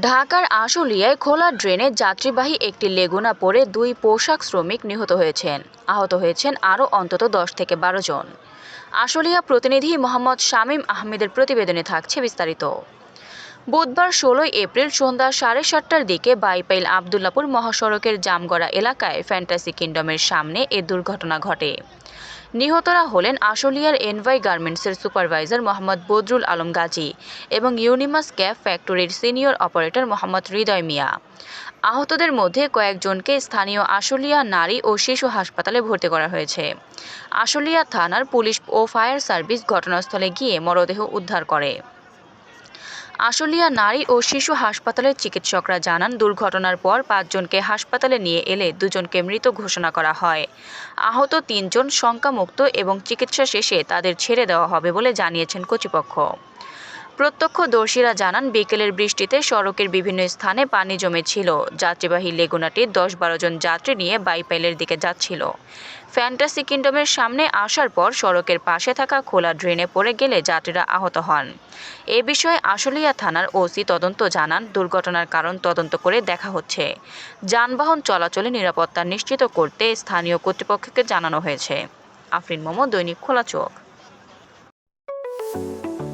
ঢাকার আশুলিয়ায় খোলা ড্রেনে যাত্রীবাহী একটি লেগুনা পড়ে দুই পোশাক শ্রমিক নিহত হয়েছেন। আহত হয়েছেন আরও অন্তত দশ থেকে বারো জন। আশুলিয়া প্রতিনিধি মোহাম্মদ শামীম আহমেদের প্রতিবেদনে থাকছে বিস্তারিত। বুধবার ষোলোই এপ্রিল সন্ধ্যা সাড়ে সাতটার দিকে বাইপাইল আবদুল্লাপুর মহাসড়কের জামগড়া এলাকায় ফ্যান্টাসি কিংডমের সামনে এ দুর্ঘটনা ঘটে। নিহতরা হলেন আশুলিয়ার এনভাই গার্মেন্টসের সুপারভাইজার মোহাম্মদ বদরুল আলম গাজী এবং ইউনিমাস ক্যাব ফ্যাক্টরির সিনিয়র অপারেটর মোহাম্মদ হৃদয় মিয়া। আহতদের মধ্যে কয়েকজনকে স্থানীয় আশুলিয়া নারী ও শিশু হাসপাতালে ভর্তি করা হয়েছে। আশুলিয়া থানার পুলিশ ও ফায়ার সার্ভিস ঘটনাস্থলে গিয়ে মরদেহ উদ্ধার করে। আশুলিয়া নারী ও শিশু হাসপাতালের চিকিৎসকরা জানান, দুর্ঘটনার পর পাঁচজনকে হাসপাতালে নিয়ে এলে দুজনকে মৃত ঘোষণা করা হয়। আহত তিনজন শঙ্কামুক্ত এবং চিকিৎসা শেষে তাদের ছেড়ে দেওয়া হবে বলে জানিয়েছেন কর্তৃপক্ষ। প্রত্যক্ষদর্শীরা জানান, বিকেলের বৃষ্টিতে সড়কের বিভিন্ন স্থানে পানি জমেছিল। যাত্রীবাহী লেগুনাটি দশ বারো জন যাত্রী নিয়ে বাইপাইলের দিকে যাচ্ছিল। ফ্যান্টাসি কিংডমের সামনে আসার পর সড়কের পাশে থাকা খোলা ড্রেনে পড়ে গেলে যাত্রীরা আহত হন। এ বিষয়ে আশুলিয়া থানার ওসি তদন্ত জানান, দুর্ঘটনার কারণ তদন্ত করে দেখা হচ্ছে। যানবাহন চলাচলে নিরাপত্তা নিশ্চিত করতে স্থানীয় কর্তৃপক্ষকে জানানো হয়েছে। আফরিন মোমো, দৈনিক খোলা চোখ।